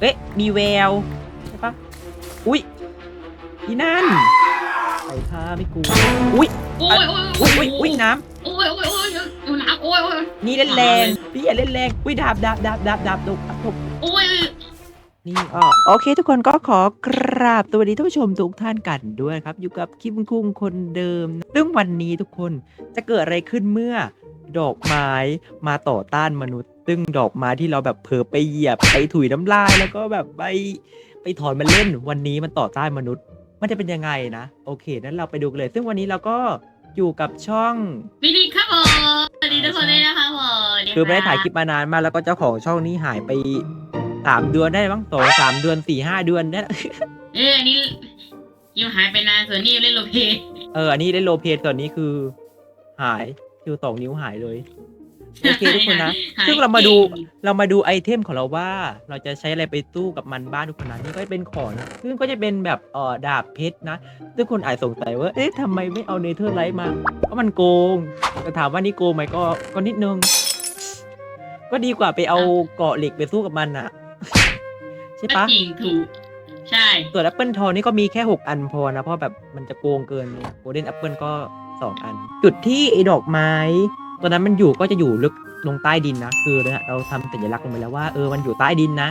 เอ๊ะมีแววใช่ปะอุ้ยอีนั่นใส่ผ้าไม่กลัวอุ้ยโอ้ยโอ้ยอุ้ยอุ้ยอุ้ยน้โอ้ยโอ้ยโอ้ยอยู่น้ำโอ้ยโอ้ยำนี่เล่นแรงพี่อย่าเล่นแรงอุ้ยดาบดาบดาบดาบดาบดาบดาบโอ้ยนี่อ๋อโอเค ทุกคนก็ขอกราบสวัสดีท่านผู้ชมทุกท่านกันด้วยครับ อยู่กับคิมคุงคนเดิม ซึ่งวันนี้ทุกคนจะเกิดอะไรขึ้นเมื่อดอกไม้มาต่อต้านมนุษย์ ซึ่งดอกไม้ที่เราแบบเผลอไปเหยียบไปถุยน้ำลายแล้วก็แบบไปไปถอนมันเล่นวันนี้มันต่อต้านมนุษย์ มันจะเป็นยังไงนะ โอเคนั้นเราไปดูกันเลย ซึ่งวันนี้เราก็อยู่กับช่องวิดีครับผมสวัสดีทุกคนเลยนะคะผมคือไม่ได้ถ่ายคลิปมานานมากแล้วก็เจ้าของช่องนี้หายไปสามเดือนได้มั้งสองสามเดือนสี่ห้าเดือนเนี่ยเอออันนี้ยิวหายไปนานส่วนนี้เล่นโลเพเอออันนี้ได้โลเพส่วนนี้คือ หายคิวสองนิ้วหายเลย โอเคทุกคนนะซึ่งเรามาดูเรามาดูไอเทมของเราว่า เราจะใช้อะไรไปสู้กับมันบ้างทุกคนนะนี่ก็เป็นของนะซึ่งก็จะเป็นแบบเอ่อดาบเพชรนะซึ่งคนอาจสงสัยว่า เอ๊ะทำไมไม่เอาเนเธอร์ไลท์มา เพราะมันโกงแต่ถามว่านี่โกงไหมก็ก็นิดนึง ก็ดีกว่าไปเอาเกาะเหล็กไปสู้กับมันอะใช่ก็ปะจริงถูก ใช่ ส่วนแอปเปิลทองนี่ก็มีแค่ 6 อันพอนะ เพราะแบบมันจะโกงเกินโกลเด้นแอปเปิลก็ 2 อัน จุดที่ไอ้ดอกไม้ ตัวนั้นมันอยู่ก็จะอยู่ลึกลงใต้ดินนะ คือเราทำสัญลักษณ์ลงไปแล้วว่าเออมันอยู่ใต้ดินนะ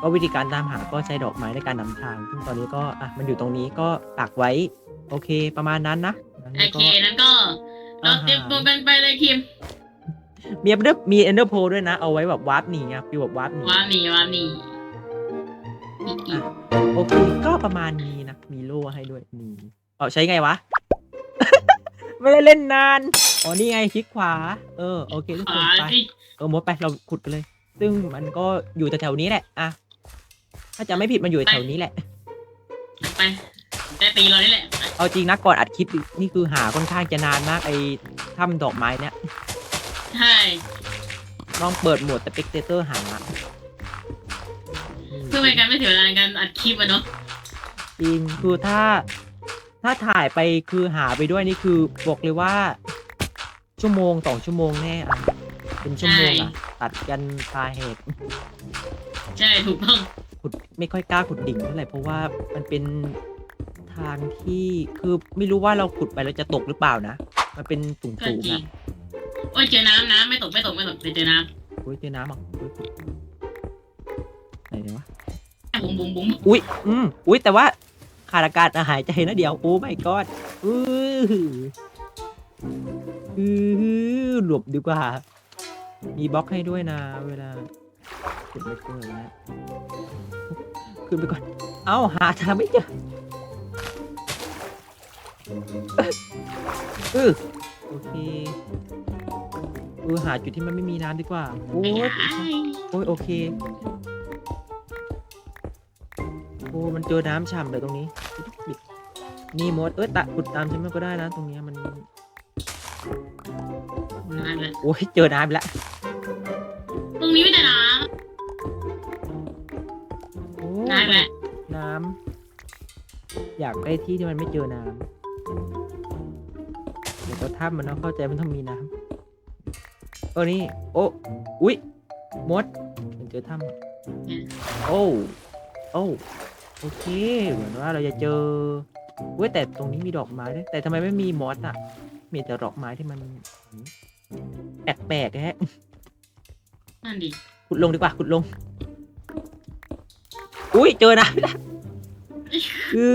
ก็วิธีการตามหาก็ใช้ดอกไม้ในการนำทาง ซึ่งตอนนี้ก็อะมันอยู่ตรงนี้ก็ปักไว้ โอเคประมาณนั้นนะโอเคนั้นก็เราเตรียมตัวกันไปเลยคิมมีเอนเดอร์มีเอนเดอร์โพด้วยนะ เอาไว้แบบวาร์ปหนีไงฟีลแบบวาร์ปหนีว่ามีวามีมีกี่โอเค ก็ประมาณนี้นะ มีโล่ให้ด้วยนี่เออใช้ไงวะ ไม่ได้เล่นนาน อ๋อนี่ไงคลิกขวา เออโอเคทุกคขานไปสิเออมดไปเราขุดกันเลย ซึ่งมันก็อยู่แถวๆนี้แหละอะถ้าจะไม่ผิดมันอยู่แถวนี้แหละไปได้ตีเรานี่แหละ เอาจริงนะก่อนอัดคลิปนี่คือหาค่อนข้างจะนานมากไอ้ถ้ำดอกไม้เนี่ยใช่ลองเปิดโหมดแต่เปกเตอร์หาเพื่อเป็นการไม่เสียเวลาในการอัดคลิปอะเนาะจริงคือถ้าถ้าถ่ายไปคือหาไปด้วยนี่คือบอกเลยว่า ชั่วโมงสองชั่วโมงแน่อะ เป็นชั่วโมงอะ ตัดกันตาเหตุใช่ถูกต้องขุดไม่ค่อยกล้าขุดดิ่งเท่าไหร่เพราะว่ามันเป็นทางที่คือไม่รู้ว่าเราขุดไปเราจะตกหรือเปล่านะ มันเป็นสูงก็สูงจริงอะโอ้ยเจอน้ำน้ำไม่ตกไม่ตกไม่ตกเจอน้โอ้ยเจอน้ำอะโอ้ยไหนเนี่ยวะำบุ๋มบุ๋มบุ๋มอุ้ย อืม อุ้ย แต่ว่าขาดอากาศหายใจนะเดี๋ยว โอ้ไม่กอดอือหื อือหลบดีกว่า มีบล็อกให้ด้วยนะ เวลาขุดไม่เจอนะขึ้นไปก่อน เอ้า หาทางไม่เจอเออโอเคเออหาจุดที่มันไม่มีน้ำดีกว่า โอ้ยโอ้ยโอเค โอ้มันเจอน้ำฉ่ำเลยตรงนี้ นี่มด เอ้ยตะขุดตามฉันมันก็ได้นะ ตรงนี้มัน นั่นแหละโอ้ยเจอน้ำอีกแล้วตรงนี้ไม่ได้น้โอ้ำนั่นแหละน้ำอยากได้ที่ที่มันไม่เจอน้ำเดี๋ยวก็ถ้ำมันต้องเข้าใจมันต้องมีน้ำเออนี่โอ้อุ๊ยมดมันเจอถ้ำโอ้โอ้โอเคเหมือนว่าเราจะเจอเว้ยแต่ตรงนี้มีดอกไม้ด้วยแต่ทำไมไม่มีมอสอะ มีแต่ดอกไม้ที่มันแปลกๆแฮะนั่นดิขุดลงดีกว่าขุดลง อุ้ยเจอนะอื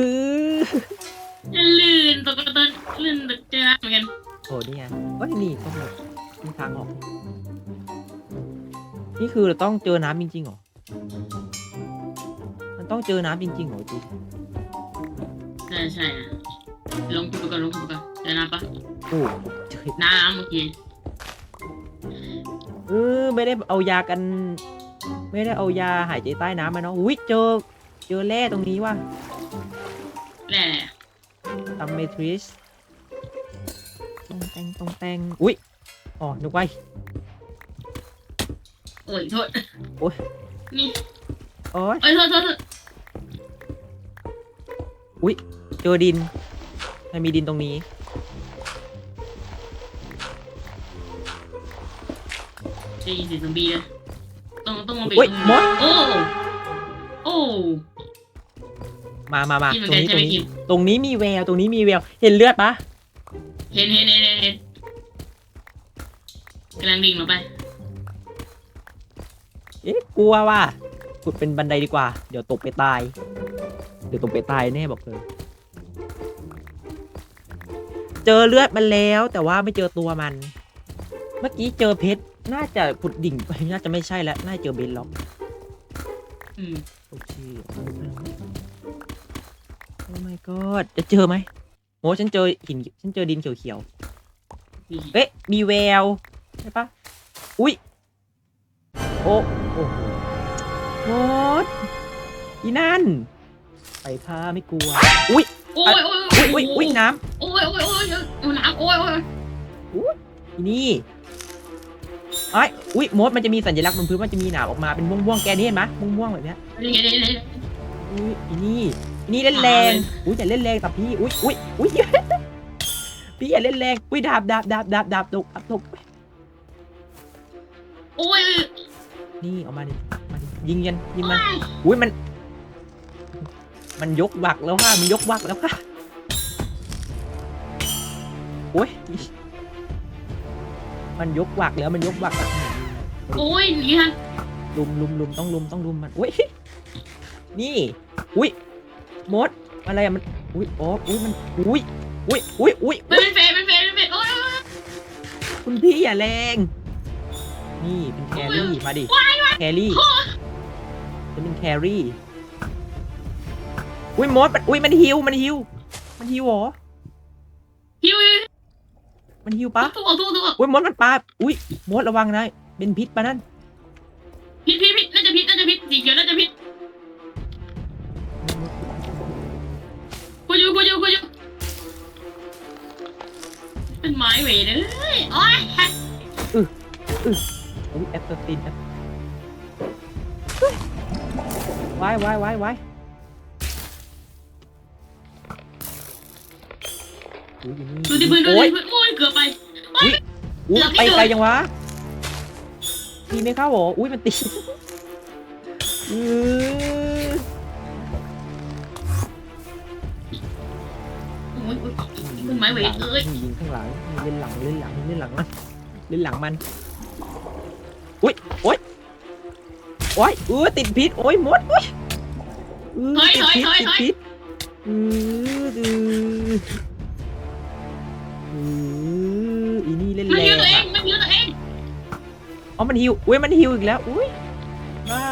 อลื่นตกกระต้นลื่นเจอน้ำเหมือนกันโอ้นี่ไงโอ้ยนี่ต้องแบบมีทางออก นี่คือเราต้องเจอน้ำจริงๆเหรอ มันต้องเจอน้ำจริงๆเหรอจีใช่ใช่อะลงทุนก่อนลงทุนก่อนเจอน้ำปะโอ้เจอน้ำโอเคเออไม่ได้เอายากัน ไม่ได้เอายาหายใจใต้น้ำมาเนาะอุ้ยเจอเจอแร่ตรงนี้ว่ะแหละตัมเมทริสตรงแตงตรงแตงอุ้ยอ๋อนึกไว้โอ้ยโทษโอ้ยนี่โอ้ยโอ้ยโทษโทษโทษเจอดินมันมีดินตรงนี้ ได้ยินเสียงซอมบี้เลยต้องต้องมองไปเฮ้ยมด โอ้โอ้ มามามากินเหมืตอรนงกันนี้ใช่ตรไหมงนี้กินตรงนี้มีแวว ตรงนี้มีแวว เห็นเลือดปะเห็นเห็นเห็นเห็นเห็นกำลังดิ่งลงไป เอ๊ะกลัวว่ะขุดเป็นบันไดดีกว่า เดี๋ยวตกไปตาย เดี๋ยวตกไปตายแน่บอกเลย เจอเลือดมันแล้วแต่ว่าไม่เจอตัวมัน เมื่อกี้เจอเพชร น่าจะขุดดิ่งไปน่าจะไม่ใช่แล้ว น่าจะเจอเบนล็อกอืมโอเคโอ้ my god จะเจอไหมโอ้ฉันเจอหินฉันเจอดินเขียวๆเอ๊ะ มีแวว ใช่ปะอุ้ย โอ้โอ้โหมดอีนั่น ไปพาไม่กลัว อุ้ยโอ้ยโอ้ยอุ้ยอุ้ยอุ้ยน้โอ้ยโอ้ยโอ้ยโอ้ยน้ำโอ้ยโอ้ยำอีนี่ ไอ้ยอุ้ยมดมันจะมีสัญลักษณ์บนพื้นมันจะมีหนามออกมาเป็นม่วงๆแกนี่เห็นไหมม่วงๆแบบเนี้ยเดี๋ยวเดี๋ยวเดี๋ยวอุ้ยอีนี่อีนี่เล่นแรงอุ้ยอย่าเล่นแรงแต่พี่อุ้ยอุ้ยอุ้ย พี่อย่าเล่นแรงอุ้ยดาบดาบดาบดาบดาบตกอับตกโอ้ยนี่เอามาดิมาดิยิงยันยิงมันอุ้ยมัน มันยกวักแล้วค่ะมันยกวักแล้วค่ะโอ้ย มันยกวักแล้วมันยกวักแล้วโอ้ยนี่ฮะลุมลุมลุมต้องลุมต้องลุมมันอุ้ยนี่อุ้ยมดอะไรอะมันอุ้ยอ๋ออุ้ยมันอุ้ยอุ้ยอุ้ยอุ้ยมันเป็นเฟรเป็นเฟรเป็นเฟรโอ้ยคุณพี่อย่าแรง นี่เป็นแครี่มาดิแครี่จะเป็นแครี่อุ้ยมดมันอุ้ยมันฮิวมันฮิวมันฮิวเหรอฮิว มันฮิวปะทุกคนทุกคนทุกคนอุ้ยมดมันปลาอุ้ยมดระวังนะเป็นพิษปะนั่นพิษพิษพิษน่าจะพิษน่าจะพิษสีเขียวน่าจะพิษกูอยู่กูอยู่กูอยู่เป็นไม้เวรเลยโอ้ยอุ้ยแอสตินแอสวายวายวายวาย อุ้ยอยู่นี่ดูที่พื้นดูโอ้ยที่พื้นโอ้ยเกือบไปอุ้ยเกือบไม่ไปโดนไกลจังวะตีไม่เข้าเหรออุ้ยมันตีอือโอ้ยโอ้ยเป็นไม้เวรเอ้ยนี่ยิงข้างหลังนี่เล่นหลังเล่นหลังเล่นหลังมันเล่นหลังมันอุ้ยโอ้ยโอ้ยเออติดพิษโอ้ยมดโอ้ยเออติดพิษติดพิษอือดือ อืออีนี่เล่นมันแรฮิวงตัวเออะงมันฮิวตัวเองอ๋อมันฮิวอุ้ยมันฮิวอีกแล้วอุ้ยบ้า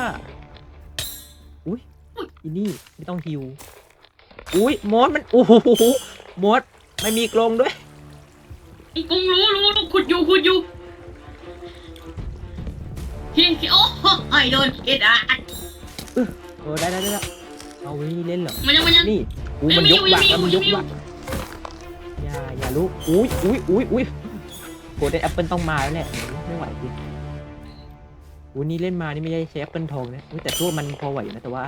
อุ้ยอีนี่ไม่ต้องฮิวอุ้ยมดมันโอ้โหมดไม่มีกรงด้วยไอ้กงรู้รู้รู้ขุดอยู่ขุดอยู่เฮ้ยโอ้ไอ้โดนเอ็ดอะเออได้ได้ได้ได้เอาไว้นี่เล่นเหรอ มันยังมันยัง นี่อุ้ยมันยกวักแล้วมันยกวักอย่าอย่า ลุกอุ้ยอุ้ยอุ้ยอุ้ยโหได้แอปเปิลต้องมาแล้วแหละไม่ไหวจริงอุ้ยนี่เล่นมานี่ไม่ใช่ใช้แอปเปิลทองนะอุ้ยแต่ตัวมันพอไหวอยู่นะแต่ว่า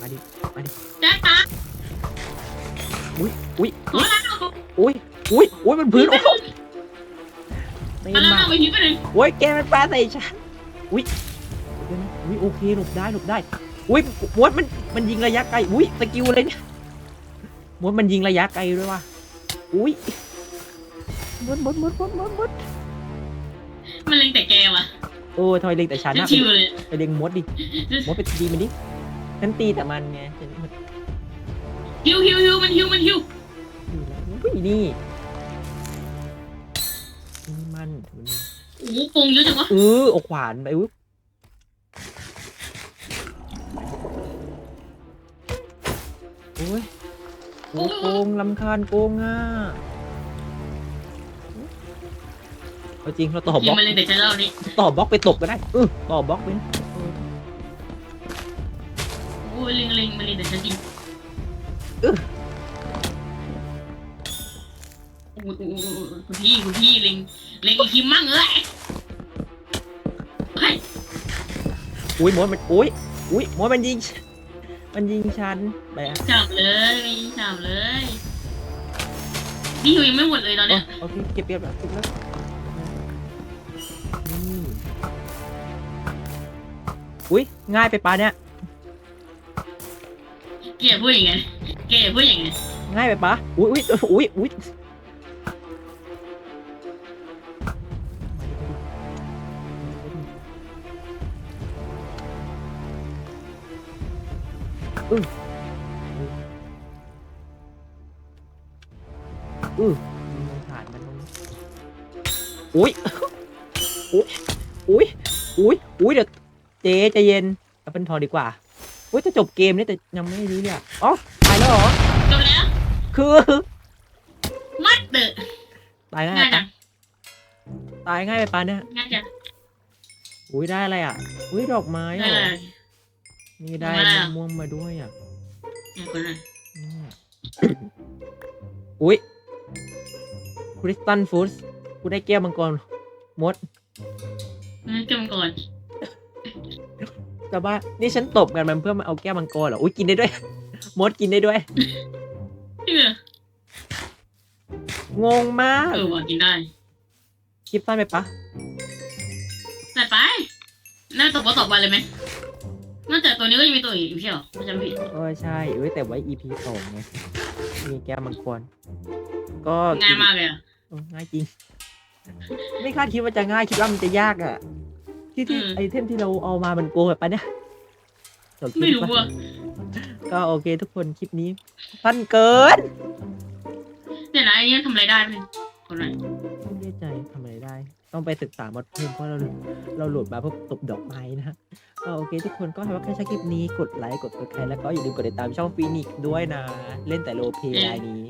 มาดิจ้าตาอุ้ยอุ้ยขอลาเอาอุ้ยอุ้ยอุ้ยมันพื้นโอ้โหไม่ขอลามา เอาไปหิวไปเลยโอ้ยแกมันปลาใส่ฉัน อุ้ยเดี๋ยวนะอุ้ยโอเคหลบได้หลบได้ อุ้ยมดมันมันยิงระยะไกล อุ้ยสกิลอะไรเนี่ย มดมันยิงระยะไกลด้วยว่ะ อุ้ยมดมดมดมดมดมดมันเล็งแต่แกว่ะโอ้ทำไมเล็งแต่ฉันฉันนะชิวเลยไปเล็งมดดิ มดไปตีมันดิฉันตีแต่มันไงฉันมันฮิวฮิวฮิวมันฮิวมันฮิวอยู่แล้วอุ้ยนี่นี่มันโอ้โหปงเยอะจังวะเออเอาขวานไปอุ้ยโอ้ย โอ้โกงลำคาญโกงอะเอาจริงเราต่อบยิล็งอกมันเล็งแต่ฉันแล้วนี่ต่อบล็อกไปตบก็ได้เออต่อบล็อกไปนะเออโอ้ยเล็งเล็งมันเล็งแต่ฉันจริงเออโอ้โหโอ้โหโอ้โหคุณพี่คุณพี่เล็งเล็งอีกคิมมั่งเอ้ยเฮ้ยอุ้ยมดมันอุ้ยอุ้ยมดมันยิงฉัน มันยิงฉันไปอะจับเลยจับเลย นี่ฮิวยังไม่หมดเลยตอนเอเนี้อยโอเคเก็บเก็บแบบเก็บแล้วนี่อุ้ยง่ายไปปะเนี่ย เกลียดพูดอย่างงั้นเกลียดพูดอย่างงั้นง่ายไปปะอุ้ยอุ้ยอุ้ยอุ้ย อืออือมันผ่านมันตรงนี้อุ้ยอุ้ยอุ้ยอุ้ยอุ้ยเดี๋ยวเจ๊ใจเย็นเอาเป็นทอดีกว่าอุ้ยจะจบเกมนี่แต่ยังไม่รู้เนี่ยอ๋อตายแล้วเหรอจบแล้วคือมัดเดอะตายง่ายง่ายไปจัปะงตายง่ายไปปะเนี่ยง่ายจังอุ้ยได้อะไรอะอุ้ยดอกไม้เหรเลอ นี่ได้ดอกไม้อะไรอะมะม่วงมาด้วยอะเนี่ยคนนั้นเนี่ยอุ้ยคริสตันฟูดกูได้แก้วมังกรมดงั้นเก็บมันก่อนแต่ว่านี่ฉันตบกันมันเพื่อมาเอาแก้วมังกรเหรออุ้ยกินได้ด้วย มดกินได้ด้วยเอองงมากเออว่ากินได้คลิปสั้นไปปะแต่ไปน่าตกว่าต่อไปเลยไหม นอกจากตัวนี้ก็ยังมีตัวอีกไม่ใช่หรอไม่จำผิดเออใช่อุ้ยแต่ไว้ EP สองไงมีแก้วมังกรก็ง่ายมากเลยอะเออง่ายจริง ไม่คาดคิดว่าจะง่ายคิดว่ามันจะยากอะ ที่ที่อืมไอเทมที่เราเอามามันโกงแบบปะเนี่ยจบคลิปไม่รู้ปะอะก็โอเคทุกคนคลิปนี้สั้นเกินเดี๋ยวนะไอ้นี่ทำอะไรได้ไหมคนไหน ต้องไปศึกษามดเพิ่มเพราะเราเราโหลดมาเพื่อตบดอกไม้นะฮะก็โอเค ทุกคนก็ถ้าว่าใครชอบคลิปนี้กดไลค์กดกดแชร์แล้วก็อย่าลืมกดติดตามช่องฟีนิกซ์ด้วยนะ เล่นแต่โรลเพลย์รายนี้